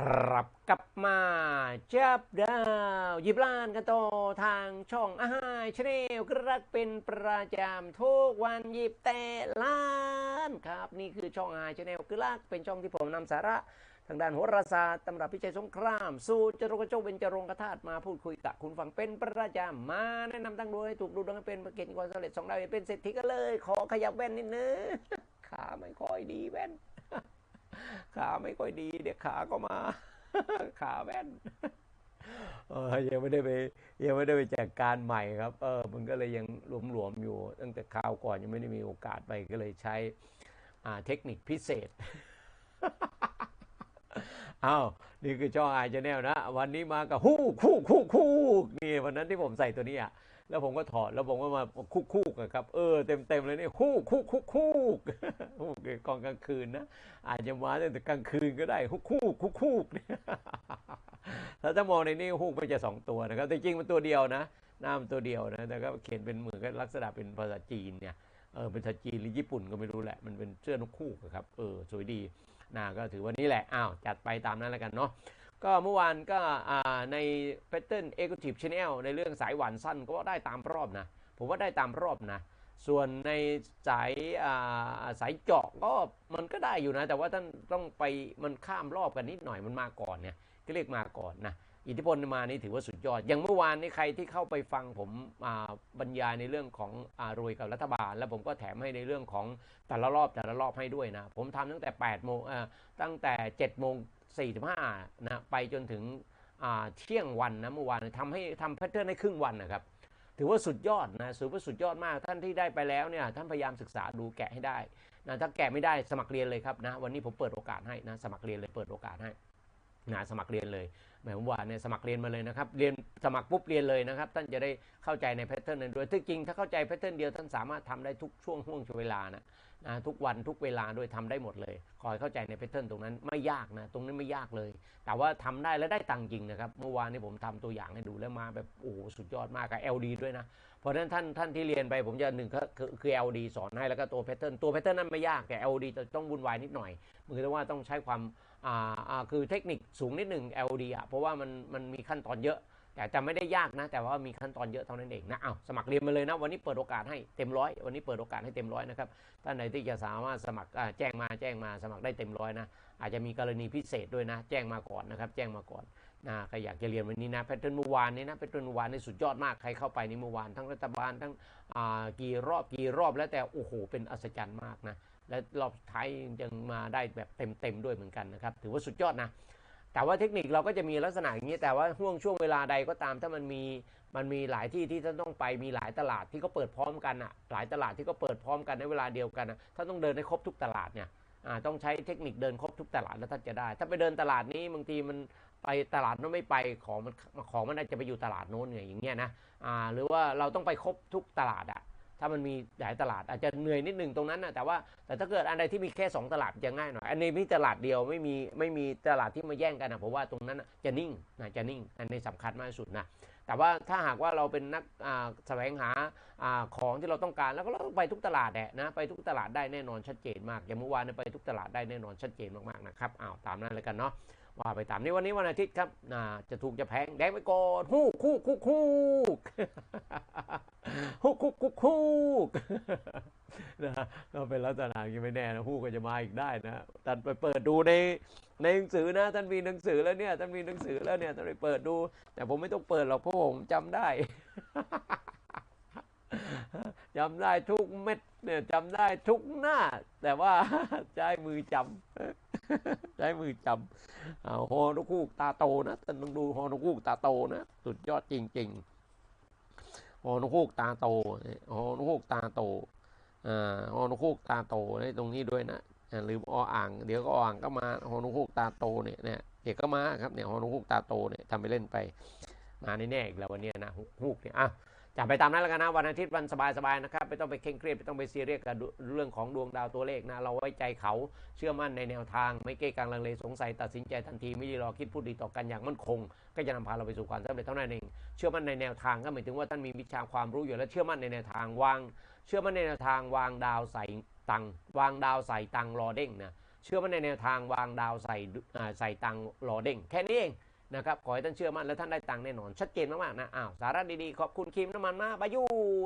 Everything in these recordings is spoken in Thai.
ครับกลับมาจับดาวหยิบล้านกันต่อทางช่องอาหารชาแนลกรักเป็นประจำทุกวันหยิบแต่ล้านครับ นี่คือช่องอาหารชาแนลกรักเป็นช่องที่ผมนำสาระ ทางด้านโหราศาสตร์ตำรับพิจัยสงคราม สู่จรกระโจเป็นจรงกระธาตุมาพูดคุยกับคุณฟังเป็นประจำมาแนะนำตั้งดูให้ถูกดูดวงเป็นประเกณฑ์ความสำเร็จสองดาวเป็นเศรษฐีกันเลย ขอขยับแว่นนิดนึงขาไม่ค่อยดีแว่น ขาไม่ค่อยดี เดี๋ยวขาก็มา ขาแว่นเออยังไม่ได้ไปยังไม่ได้ไปจัดการใหม่ครับ เออ มันก็เลยยังหลวมๆอยู่ ตั้งแต่คราวก่อนยังไม่ได้มีโอกาสไปก็เลยใช้อ่าเทคนิคพิเศษอ้าวนี่คือช่องไอชแนลนะ วันนี้มากับฮู้คู่คู่คู่นี่วันนั้นที่ผมใส่ตัวนี้อะ แล้วผมก็ถอดแล้วผมก็มาคู่คู่กันครับเออเต็มเต็มๆเลยนี่คู่คู่คู่คู่ฮู้กองกลางคืนนะอาจจะมาตั้งแต่กลางคืนก็ได้ฮู้คู่คู่คู่เนี่ยถ้าจะมองในนี้ฮู้ไม่จะสองตัวนะครับแต่จริงมันตัวเดียวนะหน้ามันตัวเดียวนะแต่ก็เขียนเป็นเหมือนกับลักษณะเป็นภาษาจีนเนี่ยเออเป็นภาษาจีนหรือญี่ปุ่นก็ไม่รู้แหละมันเป็นเสื้อนกคู่ครับเออสวยดีนะก็ถือวันนี้แหละอ้าวจัดไปตามนั้นแล้วกันเนาะ ก็เมื่อวานก็ใน Pattern Executive Channel ในเรื่องสายหวานสั้นก็ได้ตามรอบนะ ผมว่าได้ตามรอบนะ ส่วนในสายสายเจาะก็มันก็ได้อยู่นะ แต่ว่าท่านต้องไปมันข้ามรอบกันนิดหน่อยมันมาก่อนเนี่ยก็เรียกมาก่อนนะอิทธิพลมานี่ถือว่าสุดยอด อย่างเมื่อวานนี้ใครที่เข้าไปฟังผมบรรยายในเรื่องของอรวยกับรัฐบาล แล้วผมก็แถมให้ในเรื่องของแต่ละรอบแต่ละรอบให้ด้วยนะ ผมทำตั้งแต่8โมงตั้งแต่7โมง 45นะไปจนถึงเที่ยงวันนะเมื่อวานทำให้ทำแพทเทิร์นให้ครึ่งวันนะครับ ถือว่าสุดยอดนะถือว่าสุดยอดมากท่านที่ได้ไปแล้วเนี่ยท่านพยายามศึกษาดูแกะให้ได้นะถ้าแกะไม่ได้สมัครเรียนเลยครับนะวันนี้ผมเปิดโอกาสให้นะสมัครเรียนเลยเปิดโอกาสให้นะสมัครเรียนเลยหมายความว่าเนี่ยสมัครเรียนมาเลยนะครับเรียนสมัครปุ๊บเรียนเลยนะครับ ท่านจะได้เข้าใจในแพทเทิร์นนั้นด้วยที่จริงถ้าเข้าใจแพทเทิร์นเดียวท่านสามารถทำได้ทุกช่วงห่วงเวลานะ ทุกวันทุกเวลาด้วยทำได้หมดเลย คอยเข้าใจในแพทเทิร์นตรงนั้นไม่ยากนะ ตรงนั้นไม่ยากเลย แต่ว่าทำได้และได้ตังค์จริงนะครับ เมื่อวานนี้ผมทำตัวอย่างให้ดูแล้วมาแบบโอ้สุดยอดมากกับ LD ด้วยนะ เพราะฉะนั้นท่านท่านที่เรียนไปผมจะหนึ่งก็คือคือ LD สอนให้แล้วก็ตัวแพทเทิร์นตัวแพทเทิร์นนั้นไม่ยากแต่ LD จะต้องวุ่นวายนิดหน่อยมือแต่ว่าต้องใช้ความอ่าคือเทคนิคสูงนิดหนึ่ง LD อะเพราะว่ามันมันมีขั้นตอนเยอะ แต่จะไม่ได้ยากนะ แต่ว่ามีขั้นตอนเยอะเท่านั้นเองนะเอาสมัครเรียนมาเลยนะ วันนี้เปิดโอกาสให้เต็มร้อยวันนี้เปิดโอกาสให้เต็มร้อยนะครับท่านไหนที่จะสามารถสมัครแจ้งมาแจ้งมาสมัครได้เต็มร้อยนะอาจจะมีกรณีพิเศษด้วยนะ แจ้งมาก่อนนะครับ แจ้งมาก่อนนะใครอยากจะเรียนวันนี้นะแพทเทิร์นเมื่อวานนี้นะแพทเทิร์นเมื่อวานนี่สุดยอดมากใครเข้าไปในเมื่อวานทั้งรัฐบาลทั้งกี่รอบกี่รอบแล้วแต่โอ้โหเป็นอัศจรรย์มากนะและรอบท้ายยังมาได้แบบเต็มๆด้วยเหมือนกันนะครับถือว่าสุดยอดนะ แต่ว่าเทคนิคเราก็จะมีลักษณะอย่างนี้ แต่ว่าห่วงช่วงเวลาใดก็ตามถ้ามันมีมันมีหลายที่ที่ท่านต้องไปมีหลายตลาดที่เขาเปิดพร้อมกันอะหลายตลาดที่เขาเปิดพร้อมกันในเวลาเดียวกันอะถ้าต้องเดินให้ครบทุกตลาดเนี่ยอ่าต้องใช้เทคนิคเดินครบทุกตลาดแล้วท่านจะได้ ถ้าไปเดินตลาดนี้บางทีมันไปตลาดโน้นไม่ไปของมันของมันอาจจะไปอยู่ตลาดโน้นเนี่ยอย่างเงี้ยนะอ่าหรือว่าเราต้องไปครบทุกตลาดอะ ถ้ามันมีหลายตลาดอาจจะเหนื่อยนิดหนึ่งตรงนั้นนะแต่ว่าแต่ถ้าเกิดอันใดที่มีแค่ 2 ตลาดจะง่ายหน่อย อันนี้มีตลาดเดียวไม่มีไม่มีตลาดที่มาแย่งกันนะผมว่าตรงนั้นจะนิ่งนะจะนิ่ง อันนี้สำคัญมากที่สุดนะแต่ว่าถ้าหากว่าเราเป็นนักแสวงหาอของที่เราต้องการ แล้วก็เราต้องไปทุกตลาดแหละนะไปทุกตลาดได้แน่นอนชัดเจนมากอย่างเมื่อวานไปทุกตลาดได้แน่นอนชัดเจนมากๆนะครับอ้าวตามนั้นเลยกันเนาะ ว่าไปตามนี้วันนี้วันอาทิตย์ครับอ่าจะถูกจะแพงแดงไปก่อนฮู้คู่คู่คู่ฮู้คู่คู่คู่นะฮะก็เป็นลักษณะย่างไม่แน่นะฮู้ก็จะมาอีกได้นะท่านไปเปิดดูในในหนังสือนะท่านมีหนังสือแล้วเนี่ยท่านมีหนังสือแล้วเนี่ยท่านไปเปิดดู แต่ผมไม่ต้องเปิดหรอกเพราะผมจำได้จำได้ทุกเม็ดเนี่ยจำได้ทุกหน้า แต่ว่าใช้มือจำใช้มือจำ ฮอนกคูกตาโตนะท่านต้องดูฮอนกคูกตาโตนะสุดยอดจริงๆฮอนกคูกตาโตเนี่ยฮอนกคูกตาโตอ่าฮอนกคูกตาโตในตรงนี้ด้วยนะอ่าลืมออ่าง เดี๋ยวก็ออ่างก็มาฮอนกคูกตาโตเนี่ยเนี่ยเดี๋ยวก็มาครับเนี่ยฮอนกคูกตาโตเนี่ยทำไปเล่นไปมาแน่ๆอีกแล้ววันเนี้ยนะฮูกเนี่ยอะ จับไปตามนั้นแล้วกันนะวันอาทิตย์วันสบายๆนะครับไม่ต้องไปเคร่งเครียดไม่ต้องไปซีเรียสกับเรื่องของดวงดาวตัวเลขนะเราไว้ใจเขาเชื่อมั่นในแนวทาง ไม่เก้กังลังเลสงสัยตัดสินใจทันทีไม่รอคิดพูดดีต่อกันอย่างมั่นคง ก็จะนำพาเราไปสู่ความสำเร็จเท่านั้นเองเชื่อมั่นในแนวทางก็หมายถึงว่าท่านมีวิชาความรู้อยู่แล้วเชื่อมั่นในแนวทางวาง เชื่อมั่นในแนวทางวางดาวใส่ตังวางดาวใส่ตังรอเด้งนะเชื่อมั่นในแนวทางวางดาวใส่ใส่ตังรอเด้งแค่นี้เอง นะครับขอให้ท่านเชื่อมั่นและท่านได้ตังค์แน่นอน ชัดเจนมากๆนะอ้าวสาระดีๆ ขอบคุณครีมน้ำมันมาบายู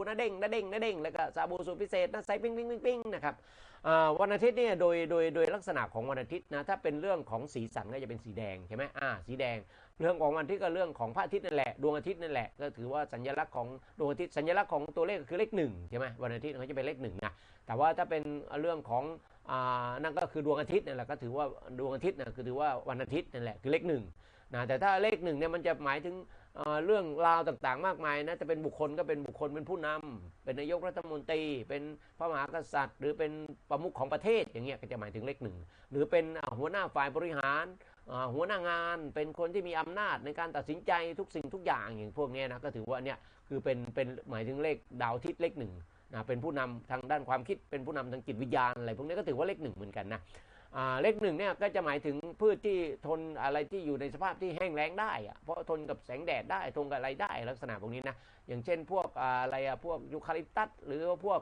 นะเด้งนะเด้งนะเด้งแล้วก็ซาบูสูตรพิเศษนะใส่ปิ้งปิ้งปิ้งปิ้งนะครับวันอาทิตย์เนี่ยโดยโดยโดยลักษณะของวันอาทิตย์นะถ้าเป็นเรื่องของสีสันก็จะเป็นสีแดงใช่ไหมอ่าสีแดง เรื่องของวันทิตย์ก็เรื่องของพระอาทิตย์นั่นแหละดวงอาทิตย์นั่นแหละก็ถือว่าสัญลักษณ์ของดวงอาทิตย์สัญลักษณ์ของตัวเลขคือเลขหนึ่งใช่ไหมวันอาทิตย์เขาจะเป็นเลขหนึ่งนะแต่ว่าถ้าเป็นเรื่องของอ่านั่นก็คือดวงอาทิตย์นั่นแหละก็ถือว่าดวงอาทิตย์นะคือถือว่าวันอาทิตย์นั่นแหละคือเลขหนึ่ง นะแต่ถ้าเลขหนึ่งเนี่ยมันจะหมายถึงเเรื่องราวต่างๆ มากมายนะจะเป็นบุคคลก็เป็นบุคคลเป็นผู้นำเป็นนายกรัฐมนตรี เป็นพระมหากษัตริย์ หรือเป็นประมุขของประเทศอย่างเงี้ยก็จะหมายถึงเลขหนึ่งหรือเป็นหัวหน้าฝ่ายบริหาร หัวหน้างานเป็นคนที่มีอำนาจในการตัดสินใจทุกสิ่งทุกอย่างอย่างพวกนี้นะก็ถือว่าเนี่ยคือเป็นเป็นหมายถึงเลขดาวทิตย์เลขหนึ่งนะเป็นผู้นำทางด้านความคิดเป็นผู้นำทางจิตวิญญาณอะไรพวกนี้ก็ถือว่าเลขหนึ่งเหมือนกันนะ เลขหนึ่งเนี่ยก็จะหมายถึงพืชที่ทนอะไรที่อยู่ในสภาพที่แห้งแล้งได้อะเพราะทนกับแสงแดดได้ทนกับอะไรได้ลักษณะพวกนี้นะอย่างเช่นพวกอะไรอะพวกยูคาลิปตัสหรือว่าพวก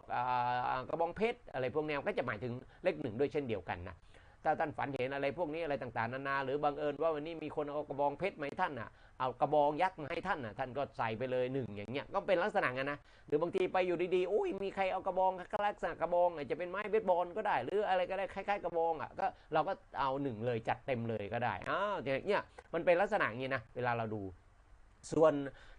กระบองเพชรอะไรพวกแนวก็จะหมายถึงเลขหนึ่งด้วยเช่นเดียวกันนะ ถ้าท่านฝันเห็นอะไรพวกนี้อะไรต่างๆนานา หรือบังเอิญว่าวันนี้มีคนเอากระบองเพชรมาให้ท่านอะเอากระบองยักษ์มาให้ท่านอะท่านก็ใส่ไปเลยหนึ่งอย่างเงี้ยก็เป็นลักษณะงั้นนะหรือบางทีไปอยู่ดีๆอุ้ยมีใครเอากระบองลักษณะกระบองอาจจะเป็นไม้เบสบอลก็ได้ หรืออะไรก็ได้คล้ายๆกระบองอะก็เราก็เอาหนึ่งเลยจัดเต็มเลยก็ได้อ้าวอย่างเงี้ยมันเป็นลักษณะอย่างนี้นะเวลาเราดูส่วน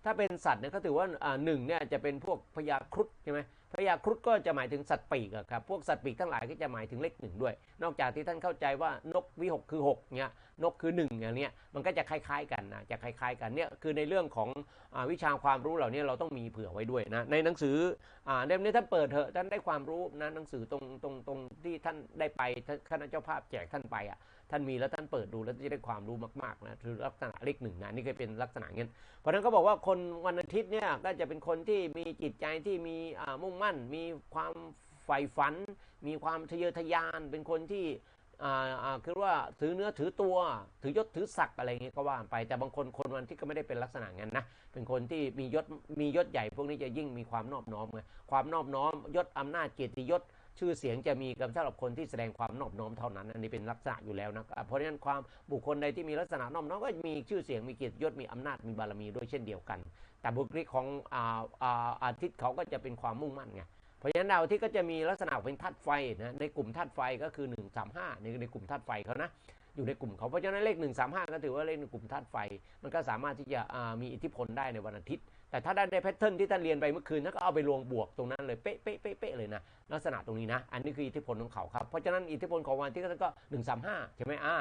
ถ้าเป็นสัตว์เนี่ยก็ถือว่าอ่าหนึ่งเนี่ยจะเป็นพวกพญาครุฑใช่ไหม พญาครุฑก็จะหมายถึงสัตว์ปีกครับพวกสัตว์ปีกทั้งหลายก็จะหมายถึงเลขหนึ่งด้วย นอกจากที่ท่านเข้าใจว่านกวิหกคือ6เนี่ย นกคือ1อย่างเนี้ยมันก็จะคล้าย ๆ กันนะจะคล้าย ๆ กันเนี่ยคือในเรื่องของอวิชาความรู้เหล่านี้เราต้องมีเผื่อไว้ด้วยนะในหนังสืออเล่มนี้ท่านเปิดเถอะท่านได้ความรู้นะหนังสือตรงตรงตรงที่ท่านได้ไปท่านคณะเจ้าภาพแจกท่านไปอะท่านมีแล้วท่านเปิดดูแล้วจะได้ความรู้มากๆนะคือลักษณะเลขหนึ่งนะนี่ก็เป็นลักษณะเงี้ยเพราะนั้นก็บอกว่าคนวันอาทิตย์เนี่ยก็จะเป็นคนที่มีจิตใจที่มีมุ่งมั่น มีความใฝ่ฝัน มีความทะเยอทะยาน เป็นคนที่ คือว่าถือเนื้อถือตัว ถือยศถือศักดิ์อะไรเงี้ยก็ว่าไป แต่บางคนคนวันที่ก็ไม่ได้เป็นลักษณะงั้นนะ เป็นคนที่มียศมียศใหญ่พวกนี้จะยิ่งมีความนอบน้อมไงความนอบน้อมยศอำนาจเกียรติยศชื่อเสียงจะมีกับสำหรับคนที่แสดงความนอบน้อมเท่านั้น อันนี้เป็นลักษณะอยู่แล้วนะ เพราะฉะนั้นความบุคคลใดที่มีลักษณะนอบน้อมก็มีชื่อเสียงมีเกียรติยศมีอำนาจมีบารมีด้วยเช่นเดียวกัน แต่บุคลิกของอาอาอาทิตย์เขาก็จะเป็นความมุ่งมั่นไง เพราะฉะนั้นดาวอาทิตย์ก็จะมีลักษณะเป็นธาตุไฟนะในกลุ่มธาตุไฟก็คือ 135ในในกลุ่มธาตุไฟเขานะอยู่ในกลุ่มเขาเพราะฉะนั้นเลข 135 ก็ถือว่าเลขในกลุ่มธาตุไฟ มันก็สามารถที่จะมีอิทธิพลได้ในวันอาทิตย์ แต่ถ้าได้ในแพทเทิร์นที่ท่านเรียนไปเมื่อคืนท่านก็เอาไปรวมบวกตรงนั้นเลยเป๊ะเป๊ะเป๊ะเป๊ะเลยนะลักษณะตรงนี้นะอันนี้คืออิทธิพลของเขาครับเพราะฉะนั้นอิทธิพลของวันอาที่ก็ 135ใช่ไหมอ่า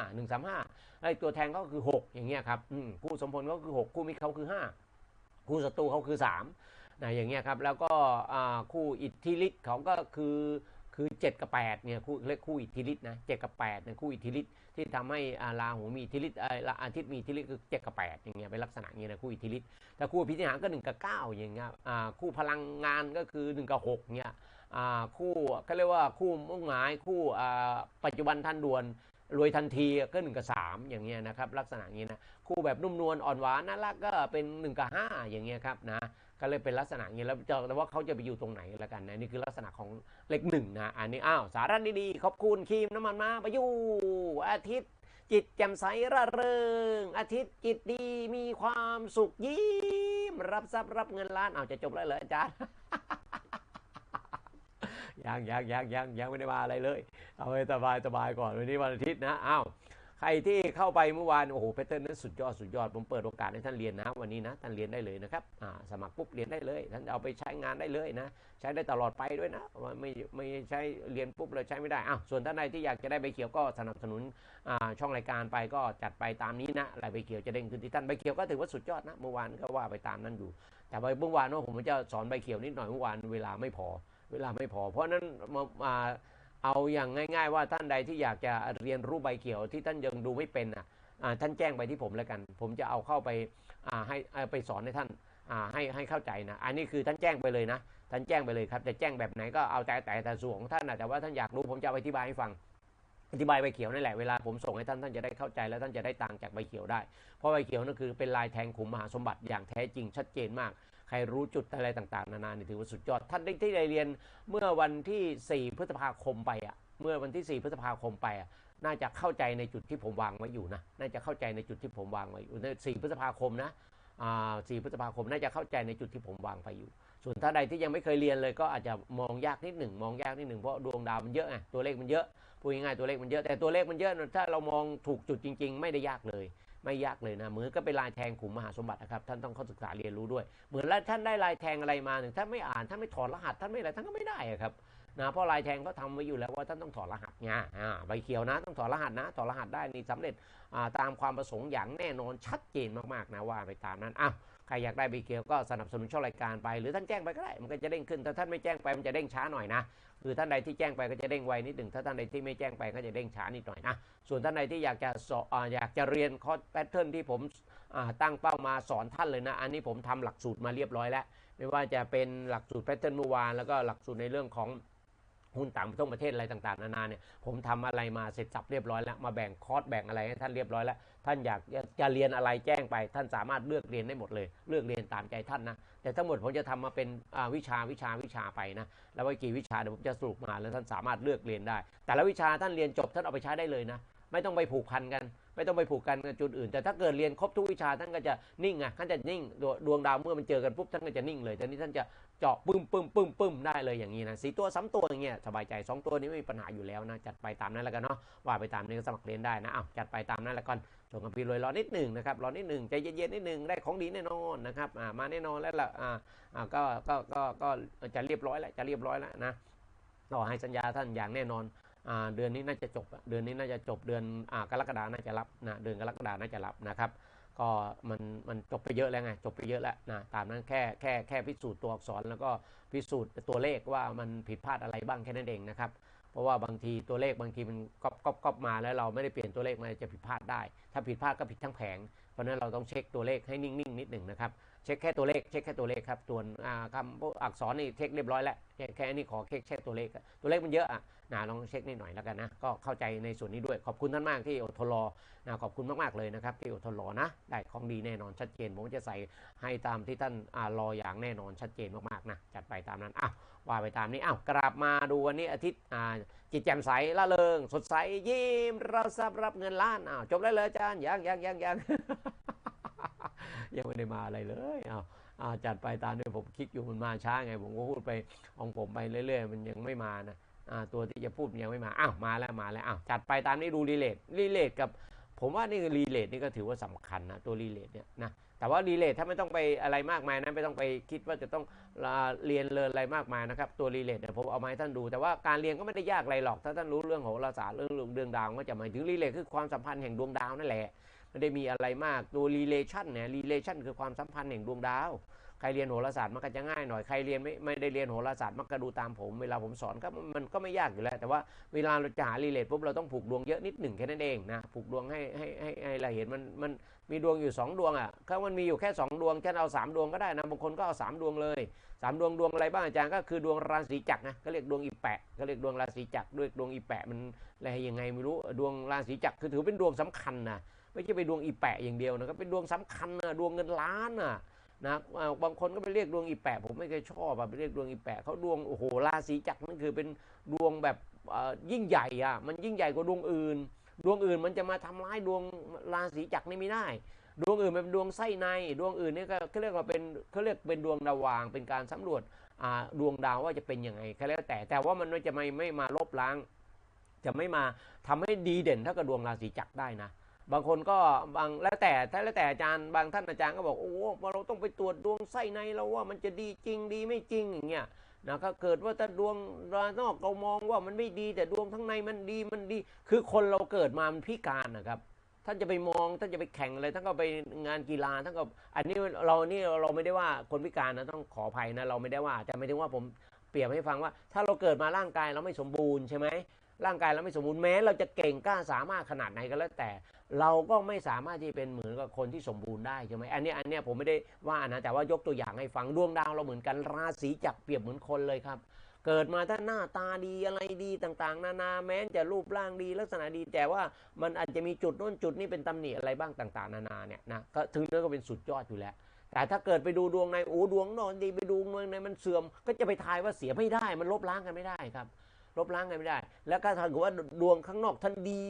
135ไอ้ตัวแทนก็คือ 6 อย่างเงี้ยครับคู่สมพลก็คือ 6 คู่มิตรเขาคือ 5 คู่ศัตรูเขาคือ 3 นะอย่างเงี้ยครับแล้วก็คู่อิทธิฤทธิ์เขาก็คือคือ7กับ8เนี่ยคู่เรียกคู่อิทธิฤทธิ์นะ7กับ8เนี่ยคู่อิทธิฤทธิ์ที่ทำให้ราหูมีอิทธิฤทธิ์อาทิตย์มีอิทธิฤทธิ์คือ7กับ8อย่างเงี้ยเป็นลักษณะเงี้ยนะคู่อิทธิฤทธิ์แต่คู่พิธีหารก็ 1 กับ 9 อย่างเงี้ยคู่พลังงานก็คือ 1 กับ6เงี้ยคู่เขาเรียกว่าคู่มุ่งหมายคู่ปัจจุบันทันด่วนรวยทันทีก็1กับ3อย่างเงี้ยนะครับลักษณะอย่างนี้นะคู่แบบนุ่มนวลอ่อนหวานน่ารักก็เป็น 1 กับ 5 อย่างเงี้ยครับนะ ก็เลยเป็นลักษณะอย่างนี้แล้วจะแต่ว่าเขาจะไปอยู่ตรงไหนล้วกันนะนี่คือลักษณะของเลขหนึ่งนะอันนี้อ้าวสาระดีๆขอบคุณครีมน้ำมันมาประยูอาทิตย์จิตแจ่มใสร่าเริง อาทิตย์จิตดีมีความสุขยิ้ม รับทรัพย์รับเงินล้านเอาจะจบแล้วเหรออาจารย์ยังยังยังยังยังไม่ได้มาอะไรเลย เอาให้สบายสบายก่อนวันนี้วันอาทิตย์นะอ้าว ใครที่เข้าไปเมื่อวานโอ้โหแพทเทิร์นนั้นสุดยอดสุดยอดผมเปิดโอกาสให้ท่านเรียนนะวันนี้นะท่านเรียนได้เลยนะครับสมัครปุ๊บเรียนได้เลยท่านเอาไปใช้งานได้เลยนะใช้ได้ตลอดไปด้วยนะไม่ไม่ใช้เรียนปุ๊บเลยใช้ไม่ได้อ้าวส่วนท่านใดที่อยากจะได้ใบเขียวก็สนับสนุนช่องรายการไปก็จัดไปตามนี้นะลายใบเขียวจะเด้งขึ้นที่ท่านใบเขียวก็ถือว่าสุดยอดนะเมื่อวานก็ว่าไปตามนั้นอยู่ แต่ใบเมื่อวานว่าผมจะสอนใบเขียวนิดหน่อยเมื่อวานเวลาไม่พอเวลาไม่พอ เพราะฉะนั้นมามา เอาอย่างง่าย ๆ ว่าท่านใดที่อยากจะเรียนรู้ใบเขียวที่ท่านยังดูไม่เป็นอะท่านแจ้งไปที่ผมแล้วกัน ผมจะเอาเข้าไปให้ไปสอนให้ท่านให้ให้เข้าใจนะ อันนี้คือท่านแจ้งไปเลยนะ ท่านแจ้งไปเลยครับ จะแจ้งแบบไหนก็เอาแต่แต่แต่ส่วนของท่านนะแต่ว่าท่านอยากรู้ผมจะอธิบายให้ฟัง อธิบายใบเขียวนั่นแหละ เวลาผมส่งให้ท่านท่านจะได้เข้าใจและท่านจะได้ต่างจากใบเขียวได้ เพราะใบเขียวนั่นคือเป็นลายแทงขุมมหาสมบัติอย่างแท้จริงชัดเจนมาก ใครรู้จุดอะไรต่างๆ นานาเนี่ยถือว่าสุดยอด ท่านได้ที่ได้เรียนเมื่อวันที่ 4 พฤษภาคมไปอะ เมื่อวันที่ 4 พฤษภาคมไปอะ น่าจะเข้าใจในจุดที่ผมวางไว้อยู่นะ น่าจะเข้าใจในจุดที่ผมวางไว้อยู่ในสี่พฤษภาคมนะอ่าสี่พฤษภาคมน่าจะเข้าใจในจุดที่ผมวางไปอยู่ ส่วนถ้านใดที่ยังไม่เคยเรียนเลยก็อาจจะมองยากนิดหนึ่ง มองยากนิดหนึ่งเพราะดวงดาวมันเยอะไง ตัวเลขมันเยอะ พูดง่ายๆตัวเลขมันเยอะ แต่ตัวเลขมันเยอะ ถ้าเรามองถูกจุดจริง ๆ ไม่ได้ยากเลย ไม่ยากเลยนะเหมือนก็เป็นลายแทงขุมมหาสมบัตินะครับท่านต้องเข้าศึกษาเรียนรู้ด้วย เหมือนแล้วท่านได้ลายแทงอะไรมาหนึ่งท่านไม่อ่านท่านไม่ถอดรหัสท่านไม่อะไรท่านก็ไม่ได้อะครับนะเพราะลายแทงก็ทำไว้อยู่แล้วว่าท่านต้องถอดรหัสไงอ่าใบเขียวนะ ต้องถอดรหัสนะถอดรหัสได้นี่สำเร็จตามความประสงค์อย่างแน่นอนชัดเจนมากๆนะว่าไปตามนั้นอ้าว ใครอยากได้ใบเขียวก็สนับสนุนช่องรายการไป หรือท่านแจ้งไปก็ได้ มันก็จะเด้งขึ้น ถ้าท่านไม่แจ้งไปมันจะเด้งช้าหน่อยนะคือท่านใดที่แจ้งไปก็จะเด้งไวนิดหนึ่งถ้าท่านใดที่ไม่แจ้งไปก็จะเด้งช้านิดหน่อยนะ ส่วนท่านใดที่อยากจะสออ่าอยากจะเรียนคอร์สแพทเทิร์นที่ผมตั้งเป้ามาสอนท่านเลยนะ อันนี้ผมทำหลักสูตรมาเรียบร้อยแล้ว ไม่ว่าจะเป็นหลักสูตรแพทเทิร์นเมื่อวานแล้วก็หลักสูตรในเรื่องของ หุ้นต่างประเทศอะไรต่างๆ นานาเนี่ยผมทำอะไรมาเสร็จสับเรียบร้อยแล้วมาแบ่งคอร์สแบ่งอะไรให้ท่านเรียบร้อยแล้ว ท่านอยากจะเรียนอะไรแจ้งไป ท่านสามารถเลือกเรียนได้หมดเลย เลือกเรียนตามใจท่านนะแต่ทั้งหมดผมจะทำมาเป็นวิชาวิชาวิชาไปนะแล้วว่ากี่วิชาเดี๋ยวผมจะสรุปมาแล้วท่านสามารถเลือกเรียนได้ แต่ละวิชาท่านเรียนจบท่านเอาไปใช้ได้เลยนะ ไม่ต้องไปผูกพันกัน ไม่ต้องไปผูกกันกับจุดอื่น แต่ถ้าเกิดเรียนครบทุกวิชาท่านก็จะนิ่งอะท่านจะนิ่งดวดวงดาวเมื่อมันเจอกันปุ๊บท่านก็จะนิ่งเลยแต่นี้ท่านจะเจาะปึ้มปึ้มปึ้มปึ้มได้เลยอย่างนี้นะสีตัวสามตัวอย่างเงี้ยสบายใจสองตัวนี้ไม่มีปัญหาอยู่แล้วนะจัดไปตามนั้นแล้วกันเนาะว่าไปตามนี้ก็สมัครเรียนได้นะอ้าวจัดไปตามนั้นแล้วกันส่งกับพี่รวยรอนิดหนึ่งนะครับรอนิดหนึ่งใจเย็นๆนิดหนึ่งได้ของดีแน่นอนนะครับอ่ามาแน่นอนแล้วล่ะอ่าก็ก็ก็ก็จะเรียบร้อยแล้วจะเรียบร้อยแล้วนะรอให้สัญญาท่านอย่างแน่นอน เดือนนี้น่าจะจบเดือนนี้น่าจะจบเดือนอกรกฎาน่าจะรับนะเดือนกรกฎาน่าจะรับนะครับก็มันมันจบไปเยอะแล้วไงจบไปเยอะแล้วนะตามนั้นแค่แค่แค่พิสูจน์ตัวอักษรแล้วก็พิสูจน์ตัวเลขว่ามันผิดพลาดอะไรบ้างแค่นั้นเองนะครับเพราะว่าบางทีตัวเลขบางทีมันก๊อปก๊อปก๊อปมาแล้วเราไม่ได้เปลี่ยนตัวเลขมันจะผิดพลาดได้ ถ้าผิดพลาดก็ผิดทั้งแผงเพราะฉะนั้นเราต้องเช็คตัวเลขให้นิ่งๆนิดหนึ่งนะครับเช็คแค่ตัวเลขเช็คแค่ตัวเลขครับส่วนคำพวกอักษรนี่เช็คเรียบร้อยแล้วแค่แค่นี้ขอเช็คแค่ตัวเลข ตัวเลขมันเยอะอะนะลองเช็คนิดหน่อยแล้วกันนะก็เข้าใจในส่วนนี้ด้วยขอบคุณท่านมากที่อดทนรอนะขอบคุณมากๆเลยนะครับที่อดทนรอนะได้ของดีแน่นอนชัดเจนผมจะใส่ให้ตามที่ท่านรออย่างแน่นอนชัดเจนมากๆนะจัดไปตามนั้นอ้าวว่าไปตามนี้อ้าวกลับมาดูวันนี้อาทิตย์อ่าจิตแจ่มใสละเริงสดใสยิ้มเราทรัพย์รับเงินล้านอ้าวจบได้เลยอาจารย์ยังยังยังยัง ยังไม่ได้มาอะไรเลยอ้าวอ่าจัดไปตามนี้ผมคิดอยู่มันมาช้าไง ผมก็พูดไปของผมไปเรื่อย ๆ มันยังไม่มานะอ่าตัวที่จะพูดมันยังไม่มาอ้าวมาแล้วมาแล้วอ้าวจัดไปตามนี้ดูรีเลทรีเลทกับผมว่านี่รีเลทนี่ก็ถือว่าสำคัญนะตัวรีเลทเนี่ยนะแต่ว่ารีเลทถ้าไม่ต้องไปอะไรมากมายนะไม่ต้องไปคิดว่าจะต้องเรียนเรียนอะไรมากมายนะครับตัวรีเลทเนี่ยผมเอามาให้ท่านดู แต่ว่าการเรียนก็ไม่ได้ยากอะไรหรอก ถ้าท่านรู้เรื่องของราศาสตร์เรื่องเรื่องดาวก็จะหมายถึงรีเลทคือความสัมพันธ์แห่งดวงดาวนั่นแหละ ไม่ได้มีอะไรมากตัว relation เนี่ย relation คือความสัมพันธ์แห่งดวงดาว ใครเรียนโหราศาสตร์มันก็จะง่ายหน่อย ใครเรียนไม่ไม่ได้เรียนโหราศาสตร์มักก็ดูตามผม เวลาผมสอนก็มันก็ไม่ยากอยู่แล้ว แต่ว่าเวลาเราจะหา relate ปุ๊บเราต้องผูกดวงเยอะนิดหนึ่งแค่นั้นเองนะผูกดวงให้ให้ให้ให้เราเห็นมันมันมีดวงอยู่ 2 ดวงอะถ้ามันมีอยู่แค่ 2 ดวงฉันเอา 3 ดวงก็ได้นะบางคนก็เอา 3 ดวงเลย 3 ดวงดวงอะไรบ้างอาจารย์ก็คือดวงราศีจักรนะก็เรียกดวงอีแปะก็เรียกดวงราศีจักรด้วยดวงอีแปะมันอะไรยังไงไม่รู้ดวงราศีจักรคือถือเป็นดวงสำคัญนะ ไม่ใช่ไปดวงอีแปะอย่างเดียวนะครับเป็นดวงสำคัญนะดวงเงินล้านนะนะบางคนก็ไปเรียกดวงอีแปะผมไม่เคยชอบอะไปเรียกดวงอีแปะเขาดวงโอ้โหราศีจักรนั่นคือเป็นดวงแบบยิ่งใหญ่อะมันยิ่งใหญ่กว่าดวงอื่น ดวงอื่นมันจะมาทำร้ายดวงราศีจักรนี่ไม่ได้ ดวงอื่นเป็นดวงไส้ในดวงอื่นนี่ก็เขาเรียกว่าเป็นเขาเรียกเป็นดวงดาวางเป็นการสำรวจดวงดาวว่าจะเป็นยังไงก็แล้วแต่แต่ว่ามันจะไม่ไม่มาลบล้าง จะไม่มาทำให้ดีเด่นเท่ากับดวงราศีจักรได้นะ บางคนก็บางแล้วแต่ถ้าแล้วแต่อาจารย์บางท่านอาจารย์ก็บอกโอ้เราต้องไปตรวจดวงไส้ในเราว่ามันจะดีจริงดีไม่จริงอย่างเงี้ยนะก็เกิดว่าถ้าดวงรานอกเรามองว่ามันไม่ดี แต่ดวงข้างในมันดีมันดี คือคนเราเกิดมามันพิการนะครับท่านจะไปมองท่านจะไปแข่งอะไรท่านก็ไปงานกีฬาท่านก็อันนี้เรานี่เราไม่ได้ว่าคนพิการนะต้องขออภัยนะเราไม่ได้ว่าแต่ไม่ถึงว่าผมเปรียบให้ฟังว่า ถ้าเราเกิดมาร่างกายเราไม่สมบูรณ์ใช่ไหม ร่างกายเราไม่สมบูรณ์แม้ เราจะเก่งกล้าสามารถขนาดไหนก็แล้วแต่ เราก็ไม่สามารถที่เป็นเหมือนกับคนที่สมบูรณ์ได้ใช่ไหมอันนี้อันนี้ผมไม่ได้ว่านะแต่ว่ายกตัวอย่างให้ฟังดวงดาวเราเหมือนกันราศีจับเปรียบเหมือนคนเลยครับเกิดมาถ้าหน้าตาดีอะไรดีต่างๆ นานาแม้จะรูปร่างดีลักษณะดี แต่ว่ามันอาจจะมีจุดโน้นจุดนี้เป็นตำหนิอะไรบ้างต่างๆ นานาเนี่ยนะก็ถึงนั้นก็เป็นสุดยอดอยู่แล้ว แต่ถ้าเกิดไปดูดวงในโอ้ดวงนอนดีไปดูดวงในมันเสื่อม ก็จะไปทายว่าเสียไม่ได้มันลบล้างกันไม่ได้ครับ ลบล้างกันไม่ได้ แล้วก็ถ้าเกิดว่าดวงข้างนอกท่านดี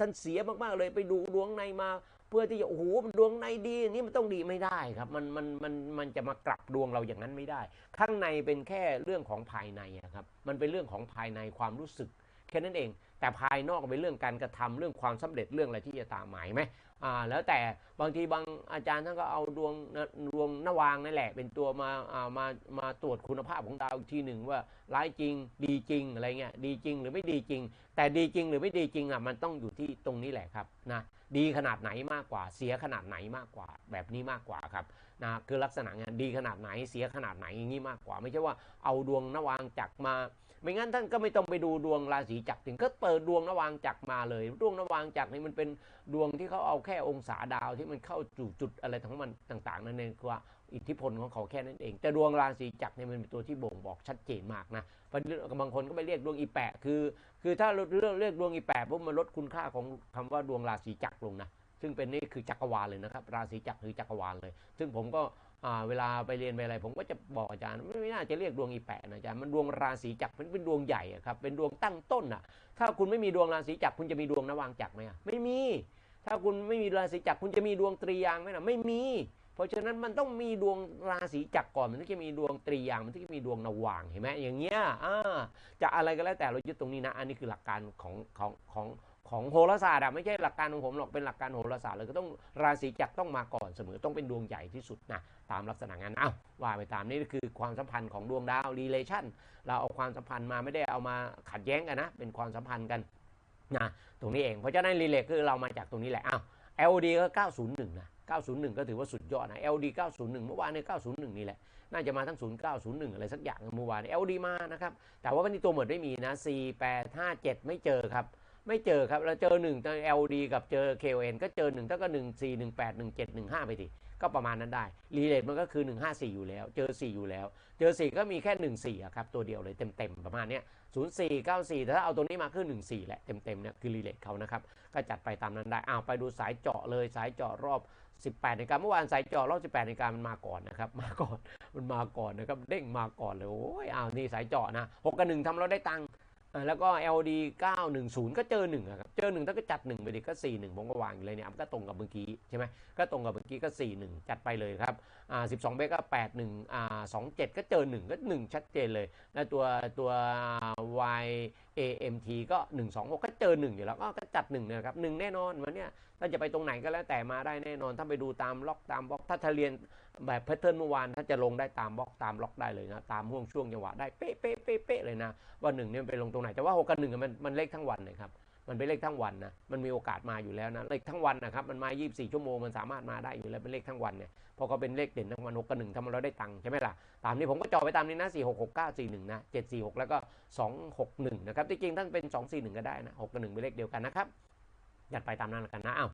ท่านเสียมากๆเลยไปดูดวงในมา เพื่อที่จะโอ้โหมันดวงในดีนี้มันต้องดีไม่ได้ครับ มันมันมันมันจะมากลับดวงเราอย่างนั้นไม่ได้ ข้างในเป็นแค่เรื่องของภายในอะครับมันเป็นเรื่องของภายในความรู้สึกแค่นั้นเอง แต่ภายนอกเป็นเรื่องการกระทำเรื่องความสำเร็จเรื่องอะไรที่จะตามหมายไหม อ่าแล้วแต่บางทีบางอาจารย์ท่านก็เอาดวงดวงนวางนั่นแหละ เป็นตัวมาอ่ามามาตรวจคุณภาพของดาวอีกทีหนึ่งว่าร้ายจริงดีจริงอะไรเงี้ยดีจริงหรือไม่ดีจริง แต่ดีจริงหรือไม่ดีจริงอะมันต้องอยู่ที่ตรงนี้แหละครับนะดีขนาดไหนมากกว่าเสียขนาดไหนมากกว่า แบบนี้มากกว่าครับนะคือลักษณะงานดีขนาดไหนเสียขนาดไหนอย่างนี้มากกว่า ไม่ใช่ว่าเอาดวงนวางจักมา ไม่งั้นท่านก็ไม่ต้องไปดูดวงราศีจักรถึงก็เปิดดวงนวางจักรมาเลยดวงนวางจักรนี่มันเป็นดวงที่เขาเอาแค่องศาดาวที่มันเข้าจุดจุดอะไรของมันต่าง ๆ นั่นเองคือว่าอิทธิพลของเขาแค่นั้นเอง แต่ดวงราศีจักรเนี่ยมันเป็นตัวที่บ่งบอกชัดเจนมากนะบางคนก็ไปเรียกดวงอีแปะคือ คือถ้าเราเรื่องเรียกดวงอีแปะปุ๊บมันลดคุณค่าของคำว่าดวงราศีจักรลงนะ ซึ่งเป็นนี่คือจักรวาลเลยนะครับ ราศีจักรคือจักรวาลเลย ซึ่งผมก็เวลาไปเรียนไปอะไร ผมก็จะบอกอาจารย์ไม่น่าจะเรียกดวงอีแปะนะอาจารย์มันดวงราศีจักรมันเป็นดวงใหญ่ครับเป็นดวงตั้งต้นอะ ถ้าคุณไม่มีดวงราศีจักรคุณจะมีดวงนวางจักรไหมอะไม่มี ถ้าคุณไม่มีราศีจักรคุณจะมีดวงตรียางไหมนะไม่มี เพราะฉะนั้นมันต้องมีดวงราศีจักรก่อนมันถึงจะมีดวงตรียางมันถึงจะมีดวงนวางเห็นไหมอย่างเงี้ยอ่าจะอะไรก็แล้วแต่เรายึดตรงนี้นะ อันนี้คือหลักการของของของ ของโหราศาสตร์อะไม่ใช่หลักการของผมหรอกเป็นหลักการโหราศาสตร์เลยก็ต้องราศีจักรต้องมาก่อนเสมอต้องเป็นดวงใหญ่ที่สุดนะตามลักษณะงานอ้าวว่าไปตามนี้คือความสัมพันธ์ของดวงดาว relation เราเอาความสัมพันธ์มาไม่ได้เอามาขัดแย้งกันนะ เป็นความสัมพันธ์กันนะตรงนี้เองเพราะฉะนั้นรีเลทคือเรามาจากตรงนี้แหละอ้าว LD ก็ 901 นะ 901 ก็ถือว่าสุดยอดนะ LD 901 เมื่อวานเนี่ย901 นี่แหละ น่าจะมาทั้ง 0901 อะไรสักอย่างเมื่อวาน LD มานะครับ แต่ว่าวันนี้ตัวหมดไม่มีนะ 4857 ไม่เจอครับ ไม่เจอครับเราเจอ1ตั้ง LD กับเจอ KON ก็เจอ1ตั้งก็1 4 1 8 1 7 1 5ไปทีก็ประมาณนั้นได้รีเลทมันก็คือ 154 อยู่แล้ว เจอ 4 อยู่แล้ว เจอ 4 ก็มีแค่ 14ครับ ตัวเดียวเลยเต็มๆ ประมาณนี้04 94แต่ถ้าเอาตัวนี้มาคือ14 แหละ เต็มๆเนี่ยคือรีเลทเขานะครับ ก็จัดไปตามนั้นได้อ้าวไปดูสายเจาะเลยสายเจาะรอบ 18นาฬิกาเมื่อวานสายเจาะรอบ 18นาฬิกามันมาก่อนนะครับ มาก่อน มันมาก่อนนะครับ เด้งมาก่อนเลย โอ้ยอ้าวนี่สายเจาะนะ6กับ1ทำเราได้ตังค์ แล้วก็ LD 910 ก็เจอ1ครับ เจอ1ถ้าก็จัด1ไปดิก็ 41 ผมก็วางอยู่เลยเนี่ยก็ตรงกับเมื่อกี้ใช่ไหมก็ตรงกับเมื่อกี้ก็ 41 จัดไปเลยครับอ่า12เบก็81อ่า27 ก็เจอ 1 ก็ 1 ชัดเจนเลย แล้วตัวตัว Y AMT ก็ 126 ก็เจอ 1 อยู่แล้วก็จัด1นะครับ1แน่นอนวันเนี้ยถ้าจะไปตรงไหนก็แล้วแต่มาได้แน่นอน ถ้าไปดูตามล็อกตามบล็อกถ้าทะเรียน แบบแพทเทิร์นเมื่อวานถ้าจะลงได้ตามบล็อกตามล็อกได้เลยนะ ตามห่วงช่วงจังหวะได้เป๊ะเป๊ะเป๊ะเป๊ะเลยนะ ว่าหนึ่งเนี่ยไปลงตรงไหน แต่ว่า6กับหนึ่งมันมันเลขทั้งวันเลยครับ มันเป็นเลขทั้งวันนะ มันมีโอกาสมาอยู่แล้วนะ เลขทั้งวันนะครับ มันมา 24 ชั่วโมง มันสามารถมาได้อยู่แล้วเป็นเลขทั้งวันเนี่ยเพราะเขาเป็นเลขเด่นทั้งวัน6กับ1ทำเราได้ตังค์ใช่ไหมล่ะ ตามนี้ผมก็จ่อไปตามนี้นะ4 6 6 9 4 1นะ7 4 6 แล้วก็ 2 6 1 นะครับ ที่จริงท่านเป็น 2 4 1 ก็ได้นะ6กับ1เป็นเลขเดียวกันนะครับจัดไปตามนั้นกันนะอ้าว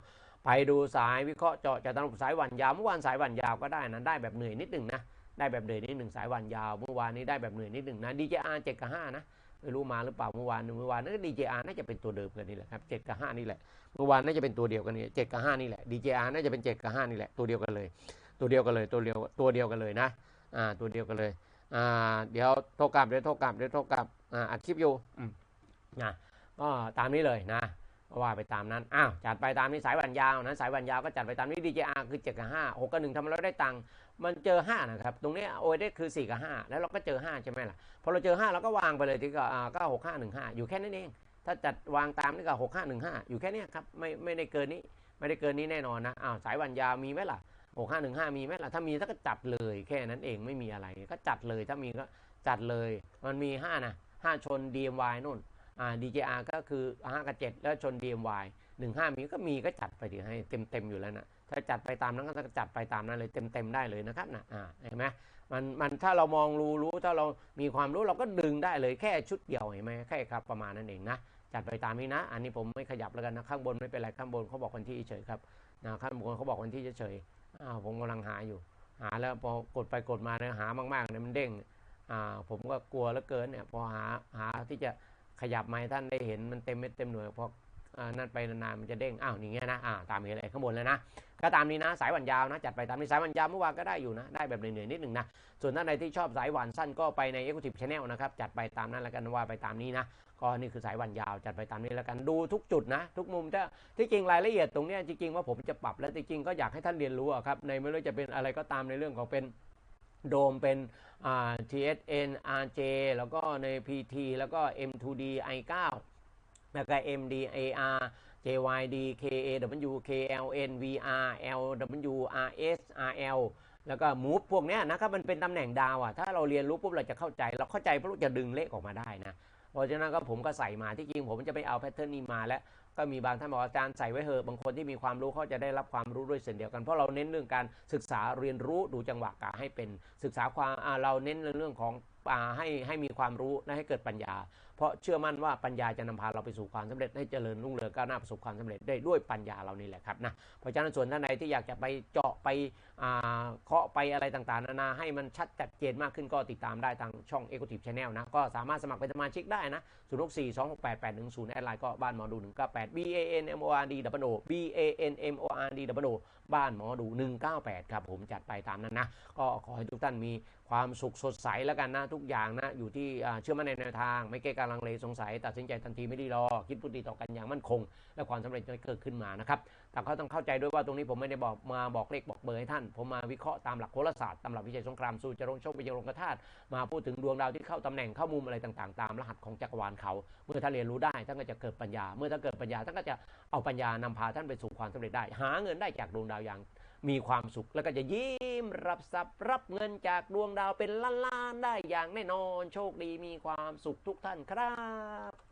ไปดูสายวิเคราะห์เจาะจากตลาดสายวันยาวเมื่อวานสายวันยาวก็ได้นะได้แบบเหนื่อยนิดหนึ่งนะได้แบบเหนื่อยนิดหนึ่งสายวันยาว เมื่อวานนี้ได้แบบเหนื่อยนิดหนึ่งนะ DJR 7กับ5นะไม่รู้มาหรือเปล่าเมื่อวานเมื่อวานนั้นก็ DJR น่าจะเป็นตัวเดิมกันนี่แหละครับ7กับ5นี่แหละเมื่อวานน่าจะเป็นตัวเดียวกันนี่7กับ5นี่แหละ DJR น่าจะเป็น7กับ5นี่แหละตัวเดียวกันเลย ตัวเดียวกันเลยตัวเดียวตัวเดียวกันเลยนะอ่าตัวเดียวกันเลยอ่าเดี๋ยวโทรกลับเดี๋ยวโทรกลับเดี๋ยวโทรกลับอ่าอัดคลิปอยู่อืมนะก็ตามนี้เลยนะ ว่าไปตามนั้น อ้าวจัดไปตามนี้สายวันยาวนะสายวันยาวก็จัดไปตามนี้ DJR คือ7กับ5 6กับ1ทำเราได้ตังค์มันเจอ 5 นะครับ ตรงนี้ OD คือ 4 กับ 5 แล้วเราก็เจอ 5 ใช่ไหมล่ะ พอเราเจอ 5 เราก็วางไปเลยที่ก็ก็6 5 1 5อยู่แค่นั้นเอง ถ้าจัดวางตามนี่ก็6 5 1 5อยู่แค่นี้ครับไม่ไม่ได้เกินนี้ไม่ได้เกินนี้แน่นอนนะอ้าวสายวันยาวมีไหมล่ะ6 5 1 5มีไหมล่ะถ้ามีถ้าก็จัดเลยแค่นั้นเองไม่มีอะไรก็จัดเลยถ้ามีก็จัดเลยมันมี 5 นะ 5 ชน DMY นู่น DJR ก็คือ 5 กับ 7 แล้วชน DMY หนึ่งห้ามีก็มีก็จัดไปถึงให้เต็มเต็มอยู่แล้วนะถ้าจัดไปตามนั้นก็จัดไปตามนั้นเลยเต็มเต็มได้เลยนะครับนะอ่าเห็นไหมมันมันถ้าเรามองรู้รู้ถ้าเรามีความรู้เราก็ดึงได้เลยแค่ชุดเดียวเห็นไหมแค่ครับประมาณนั้นเองนะจัดไปตามนี้นะ อันนี้ผมไม่ขยับแล้วกันนะข้างบนไม่เป็นไรข้างบนเขาบอกวันที่เฉยครับนะข้างบนเขาบอกวันที่เฉยอ่าผมกำลังหาอยู่ หาแล้วพอกดไปกดมาเนี่ยหามากๆเนี่ยมันเด้งอ่าผมก็กลัวแล้วเกินเนี่ยพอหาหาที่จะ ขยับไม้ท่านได้เห็นมันเต็มเม็ดเต็มหน่วยพอนั่นไปนานๆมันจะเด้งอ้าวอย่างเงี้ยนะอ่าตามเห็นอะไรข้างบนแล้วนะก็ตามนี้นะสายวันยาวนะจัดไปตามนี้สายวันยาวเมื่อวานก็ได้อยู่นะได้แบบเหนื่อยๆนิดหนึ่งนะส่วนท่านใดที่ชอบสายวันสั้นก็ไปใน Executive Channel นะครับจัดไปตามนั้นแล้วกันว่าไปตามนี้นะก็นี่คือสายวันยาวจัดไปตามนี้แล้วกันดูทุกจุดนะ ทุกมุมถ้าที่จริงรายละเอียดตรงนี้จริงๆว่าผมจะปรับและจริงๆก็อยากให้ท่านเรียนรู้ครับในไม่ว่าจะเป็นอะไรก็ตามในเรื่องของเป็น โดมเป็น TSN RJ แล้วก็ใน PT แล้วก็ M2D i9 แล้วก็ MDAR JYD KAW KLN VR LW RS RL แล้วก็ move พวกเนี้ยนะครับมันเป็นตำแหน่งดาวอะถ้าเราเรียนรู้ปุ๊บเราจะเข้าใจ เราเข้าใจปุ๊บจะดึงเลขออกมาได้นะ เพราะฉะนั้นก็ผมก็ใส่มาที่จริงผมจะไปเอาแพทเทิร์นนี้มาแล้ว ก็มีบางท่านบอกอาจารย์ใส่ไว้เถอะบางคนที่มีความรู้เขาจะได้รับความรู้ด้วยเช่นเดียวกันเพราะเราเน้นเรื่องการศึกษาเรียนรู้ดูจังหวะกาให้เป็นศึกษาความเราเน้นเรื่องของให้ให้มีความรู้และให้เกิดปัญญา เพราะเชื่อมั่นว่าปัญญาจะนำพาเราไปสู่ความสำเร็จให้เจริญรุ่งเรืองก้าวหน้าประสบความสำเร็จได้ด้วยปัญญาเรานี่แหละครับนะเพราะฉะนั้นส่วนท่านใดที่อยากจะไปเจาะไป เคาะไปอะไรต่างๆ นานาให้มันชัดจัดเจนมากขึ้นก็ติดตามได้ทางช่อง e c u t i v e Channel นะ ก็สามารถสมัครเป็นสมาชิกได้นะ 0 6 4 2 6 8 8 1 0 แอดไลน์ก็บ้านหมอดู198 B A N M O R D W O B A N M O R D W O บ้านหมอดู 198 ครับผมจัดไปตามนั้นนะ ก็ขอให้ทุกท่านมีความสุขสดใสแล้วกันนะ ทุกอย่างนะ อยู่ที่เชื่อมั่นในแนวทาง ไม่เก้การลังเลสงสัย ตัดสินใจทันทีไม่ได้รอ คิดพูดดีต่อกันอย่างมั่นคง และความสำเร็จจะเกิดขึ้นมานะครับ แต่เขาต้องเข้าใจด้วยว่าตรงนี้ผมไม่ได้บอกมาบอกเลขบอกเบอร์ให้ท่าน ผมมาวิเคราะห์ตามหลักโหราศาสตร์ตามหลักวิจัยสงครามสู่จรงโชควิจรงกธาตุมาพูดถึงดวงดาวที่เข้าตำแหน่งเข้ามุมอะไรต่างๆ ตามรหัสของจักรวาลเขา เมื่อท่านเรียนรู้ได้ท่านก็จะเกิดปัญญา เมื่อท่านเกิดปัญญาท่านก็จะเอาปัญญานำพาท่านไปสู่ความสำเร็จได้ หาเงินได้จากดวงดาวอย่างมีความสุขแล้วก็จะยิ้มรับทรัพย์รับเงินจากดวงดาวเป็นล้านๆได้อย่างแน่นอนโชคดีมีความสุขทุกท่านครับ